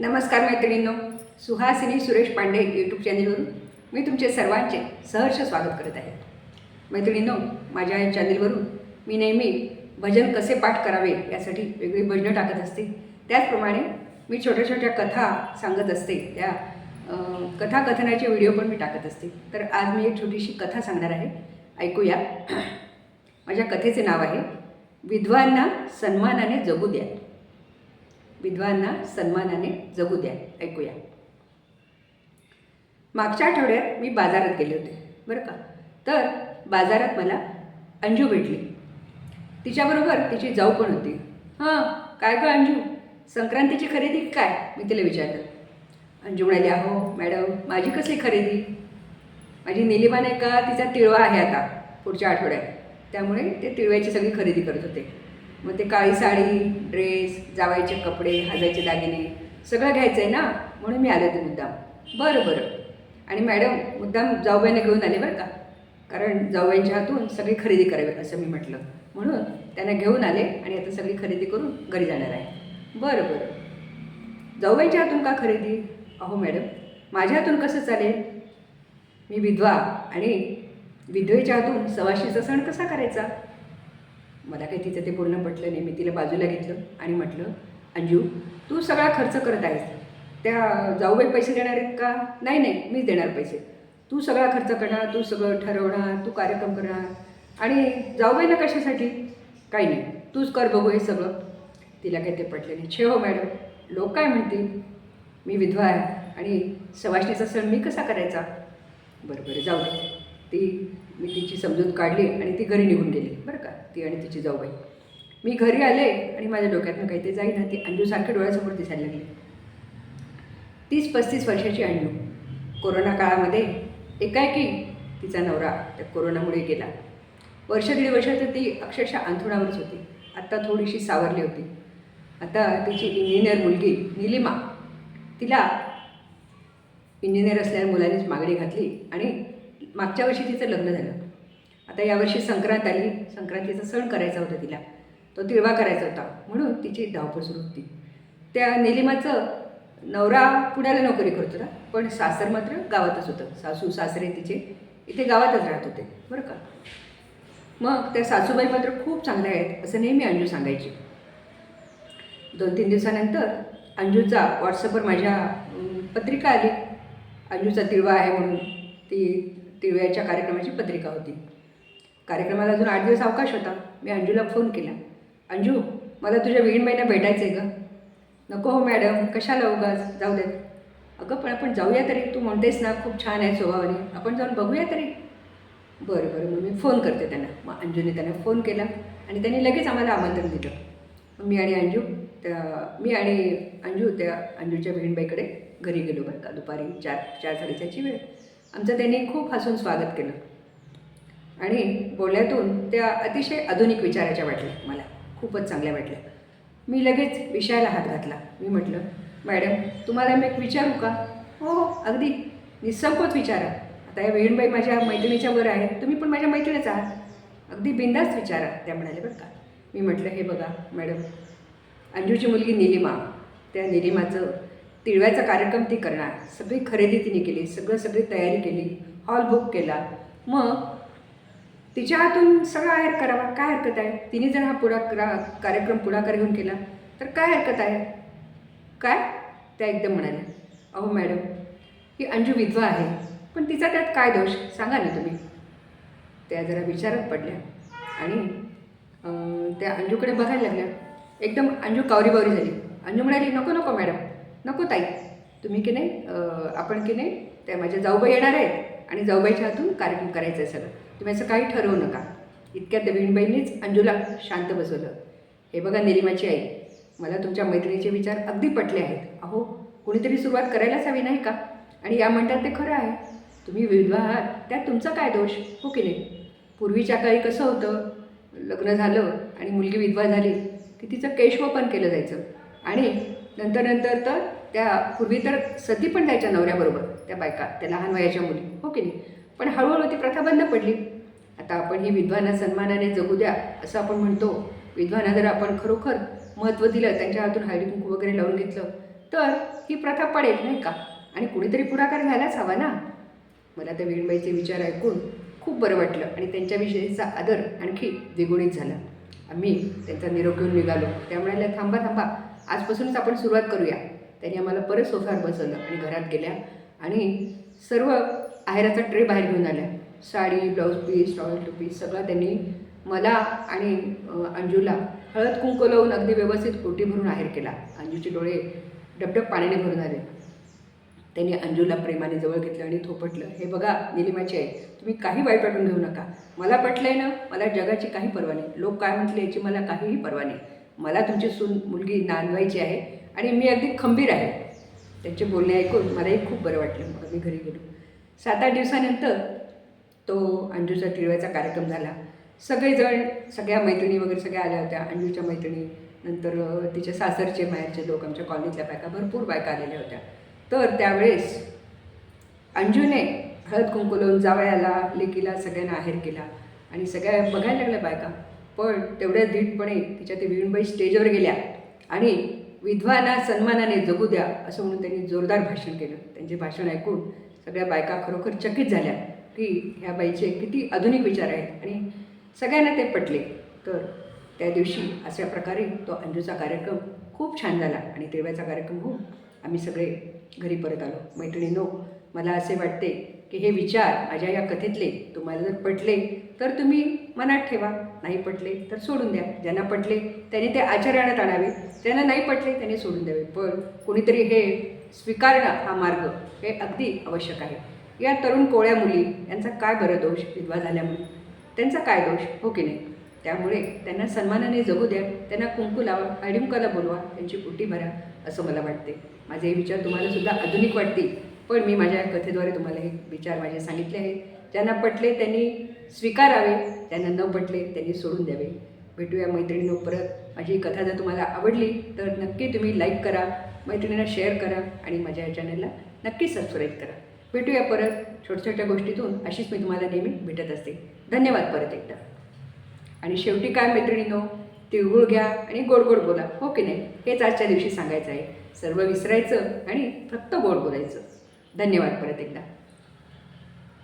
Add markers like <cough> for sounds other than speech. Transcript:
नमस्कार मैत्रिणींनो सुहासिनी सुरेश पांडे यूट्यूब चॅनेलवरून मी तुमचे सर्वांचे सहर्ष स्वागत करत आहे. मैत्रिणींनो माझ्या या चॅनेलवरून मी नेहमी भजन कसे पाठ करावे यासाठी वेगळी भजनं टाकत असते. त्याचप्रमाणे मी छोट्या छोट्या कथा सांगत असते. त्या कथाकथनाचे कथा कथनाचे व्हिडिओ पण मी टाकत असते. तर आज मी एक छोटीशी कथा सांगणार आहे. ऐकूया. <clears throat> माझ्या कथेचे नाव आहे विधवांना सन्मानाने जगू द्या. विधवांना सन्मानाने जगू द्या. ऐकूया. मागच्या आठवड्यात मी बाजारात गेले होते. बरं का? तर बाजारात मला अंजू भेटली. तिच्याबरोबर तिची जाऊ पण होती. हां काय गं अंजू? संक्रांतीची खरेदी काय? मी तिला विचारलं. अंजू म्हणाली अहो मॅडम माझी कसली खरेदी? माझी निलिमा नाही का? तिचा तिळवा आहे आता पुढच्या आठवड्यात. त्यामुळे ते तिळव्याची सगळी खरेदी करत होते. मग ते काळी साडी ड्रेस जावायचे कपडे हाजायचे दागिने सगळं घ्यायचं आहे ना? म्हणून मी आले होते मुद्दाम. बरं बरं. आणि मॅडम मुद्दाम जाऊबाईने घेऊन आले बरं का? कारण जाऊबाईंच्या हातून सगळी खरेदी करावी असं मी म्हटलं. म्हणून त्यांना घेऊन आले आणि आता सगळी खरेदी करून घरी जाणार आहे. बरं बरं. जाऊबाईंच्या हातून का खरेदी? अहो मॅडम माझ्या हातून कसं चालेल? मी विधवा आणि विधवेच्या हातून सवाशीचा सण कसा करायचा? मला काही तिचं ते बोलणं पटलं नाही. मी तिला बाजूला घेतलं आणि म्हटलं अंजू तू सगळा खर्च करत आहेस. त्या जाऊबाई पैसे देणार आहेत का? नाही नाही मीच देणार पैसे. तू सगळा खर्च करणार तू सगळं ठरवणार तू कार्यक्रम करणार. आणि जाऊबाईला कशासाठी? काही नाही तूच कर बघू हे सगळं. तिला काही ते पटले नाही. छे हो मॅडम लोक काय म्हणतील? मी विधवा आहे आणि सवाशणीचा सण मी कसा करायचा? बरं बरं जाऊ दे. ती मी तिची समजूत काढली आणि ती घरी निघून गेली. बरं ती आणि तिची जाऊबाई. मी घरी आले आणि माझ्या डोक्यातनं काही ते जाईना ती अंजूसारख्या डोळ्यासमोर दिसायला लागली. तीस पस्तीस वर्षाची अंजू. कोरोना काळामध्ये एकाएकी तिचा नवरा त्या कोरोनामुळे गेला. वर्ष दीड वर्ष तर ती अक्षरशः अंथरुणावरच होती. आत्ता थोडीशी सावरली होती. आता तिची इंजिनियर मुलगी निलिमा तिला इंजिनियर असलेल्या मुलांनीच मागणी घातली आणि मागच्या वर्षी तिचं लग्न झालं. आता यावर्षी संक्रांत आली. संक्रांतीचा सण करायचा होता तिला. तो तिळवा करायचा होता. म्हणून तिची धावपळ सुरू होती. त्या निलिमाचं नवरा पुण्याला नोकरी करत होता. पण सासर मात्र गावातच होतं. सासू सासरे तिचे इथे गावातच राहत होते. बरं का? मग त्या सासूबाई मात्र खूप चांगल्या आहेत असं नेहमी अंजू सांगायची. दोन तीन दिवसानंतर अंजूचा व्हॉट्सअपवर माझ्या पत्रिका आली. अंजूचा तिळवा आहे म्हणून ती तिळव्याच्या कार्यक्रमाची पत्रिका होती. कार्यक्रमाला अजून आठ दिवस अवकाश होता. मी अंजूला फोन केला. अंजू मला तुझ्या विहीणबाईंना भेटायचं आहे गं. नको हो मॅडम कशाला उगाच? जाऊ देत अगं पण आपण जाऊया तरी. तू म्हणतेस ना खूप छान आहे स्वभावाने. आपण जाऊन बघूया तरी. बरं बरं. मग मी फोन करते त्यांना. मग अंजूने त्यांना फोन केला आणि त्यांनी लगेच आम्हाला आमंत्रण दिलं. मग मी आणि अंजू त्या मी आणि अंजू त्या अंजूच्या बहीणबाईकडे घरी गेलो बरं का. दुपारी चार चार साडेचारची वेळ. आमचं त्यांनी खूप हसून स्वागत केलं. आणि बोलण्यातून त्या अतिशय आधुनिक विचाराच्या वाटल्या मला. खूपच चांगल्या वाटल्या. मी लगेच विषयाला हात घातला. मी म्हटलं मॅडम तुम्हाला मी एक विचारू का? हो हो. अगदी. निसंकोच विचारा. आता या वेणबाई माझ्या मैत्रिणीच्या वर आहेत. तुम्ही पण माझ्या मैत्रिणीच आहात. अगदी बिंदास विचारा त्या म्हणाले बरं का. मी म्हटलं हे बघा मॅडम अंजूची मुलगी निलिमा त्या निलिमाचं तिळव्याचा कार्यक्रम ती करणार. सगळी खरेदी तिने केली सगळं सगळी तयारी केली हॉल बुक केला. मग तिच्या हातून सगळं आहेर करावा. काय हरकत आहे? तिने जर हा पुढाकरा कार्यक्रम पुढाकार घेऊन केला तर काय हरकत आहे? काय? त्या एकदम म्हणाल्या अहो मॅडम ही अंजू विधवा आहे पण तिचा त्यात काय दोष? सांगा ना तुम्ही. त्या जरा विचारात पडल्या आणि त्या अंजूकडे बघायला लागल्या. एकदम अंजू कावरी बावरी झाली. अंजू म्हणाली नको नको मॅडम. नको ताई. तुम्ही की नाही आपण की नाही त्या माझ्या जाऊबाई येणार आहेत आणि जाऊबाईच्या हातून कार्यक्रम करायचं आहे सगळं. तुम्ही असं काही ठरवू नका. इतक्यात त्या अंजूला शांत बसवलं. हे बघा निलिमाची आई. मला तुमच्या मैत्रिणीचे विचार अगदी पटले आहेत. अहो कुणीतरी सुरुवात करायलाच हवी नाही का? आणि या म्हणतात ते खरं आहे. तुम्ही विधवा आहात त्यात तुमचा काय दोष? हो की नाही? पूर्वीच्या काळी कसं होतं? लग्न झालं आणि मुलगी विधवा झाली की तिचं केशवपण केलं जायचं. आणि नंतर नंतर तर त्या पूर्वी तर सती पण द्यायच्या नवऱ्याबरोबर त्या बायका त्या लहान वयाच्या मुली. हो की नाही? पण हळूहळू ती प्रथा बंद पडली. आता आपण ही विद्वाना सन्मानाने जगू द्या असं आपण म्हणतो. विद्वाना जर आपण खरोखर महत्त्व दिलं त्यांच्या हातून हळदी कुंकू वगैरे लावून घेतलं तर ही प्रथा पडेल नाही का? आणि कुणीतरी पुढाकार घ्यायलाच हवा ना? मला त्या वेणबाईचे विचार ऐकून खूप बरं वाटलं आणि त्यांच्याविषयीचा आदर आणखी द्विगुणित झाला. आम्ही त्यांचा निरोप घेऊन निघालो. त्या म्हणाल्या थांबा थांबा. आजपासूनच आपण सुरुवात करूया. त्यांनी आम्हाला परत सोफ्यावर बसवलं आणि घरात गेल्या आणि सर्व आहेराचा ट्रे बाहेर घेऊन आल्या. Sari blouse piece towel piece सगळं त्यांनी मला आणि अंजूला हळद कुंकू लावून अगदी व्यवस्थित कोटी भरून आहेर केला. अंजूचे डोळे डबडब पाण्याने भरून आले. त्यांनी अंजूला प्रेमाने जवळ घेतलं आणि थोपटलं. हे बघा निलिमाची आहे तुम्ही काही वाईट वाटून घेऊ नका. मला पटलंय ना मला जगाची काही पर्वा नाही. लोक काय म्हटले याची मला काहीही पर्वा नाही. मला तुमची सून मुलगी नांदवायची आहे आणि मी अगदी खंबीर आहे. त्यांचे बोलणे ऐकून मलाही खूप बरं वाटलं. मग मी घरी गेलो. सात आठ दिवसानंतर तो अंजूचा तिळव्याचा कार्यक्रम झाला. सगळेजण सगळ्या मैत्रिणी वगैरे सगळ्या आल्या होत्या. अंजूच्या मैत्रिणी नंतर तिच्या सासरचे बाहेरचे लोक आमच्या कॉलनीतल्या बायका भरपूर बायका आलेल्या होत्या. तर त्यावेळेस अंजूने हळद कुंकू लावून जावयाला लेकीला सगळ्यांना आहेर केला. आणि सगळ्या बघायला लागल्या बायका. पण तेवढ्या धीटपणे तिच्या ते विणबाई स्टेजवर गेल्या. आणि विधवाना सन्मानाने जगू द्या असं म्हणून त्यांनी जोरदार भाषण केलं. त्यांचे भाषण ऐकून सगळ्या बायका खरोखर चकित झाल्या की ह्या बाईचे किती आधुनिक विचार आहेत आणि सगळ्यांना ते पटले. तर त्या दिवशी अशा प्रकारे तो अंजूचा कार्यक्रम खूप छान झाला आणि तेव्हाचा कार्यक्रम होऊन आम्ही सगळे घरी परत आलो. मैत्रिणींनो मला असे वाटते की हे विचार माझ्या या कथेतले तुम्हाला जर पटले तर तुम्ही मनात ठेवा. नाही पटले तर सोडून द्या. ज्यांना पटले त्यांनी ते आचरणात आणावे. ज्यांना नाही पटले त्यांनी सोडून द्यावे. पण कोणीतरी हे स्वीकारणं हा मार्ग हे अगदी आवश्यक आहे. या तरुण कोळ्या मुली यांचा काय बरं दोष विधवा झाल्यामुळे? त्यांचा काय दोष? हो की नाही? त्यामुळे त्यांना सन्मानाने जगू द्या त्यांना कुंकू लावा हळदीमुखाला बोलवा त्यांची पोटी भरा असं मला वाटते. माझे हे विचार तुम्हाला सुद्धा आधुनिक वाटतील. पण मी माझ्या कथेद्वारे तुम्हाला हे विचार माझे सांगितले आहेत. ज्यांना पटले त्यांनी स्वीकारावे त्यांना न पटले त्यांनी सोडून द्यावे. भेटूया मैत्रिणींनो परत. माझी कथा जर तुम्हाला आवडली तर नक्की तुम्ही लाईक करा. मैत्रिणींना शेअर करा आणि माझ्या या चॅनलला नक्की सबस्क्राईब करा. भेटूया परत छोट्या छोट्या गोष्टीतून. अशीच मी तुम्हाला नेहमी भेटत असते. धन्यवाद परत एकदा. आणि शेवटी काय मैत्रिणीनो? तिळगुळ घ्या आणि गोड गोड बोला. हो की नाही? हेच आजच्या दिवशी सांगायचं आहे. सर्व विसरायचं आणि फक्त गोड बोलायचं. धन्यवाद परत एकदा.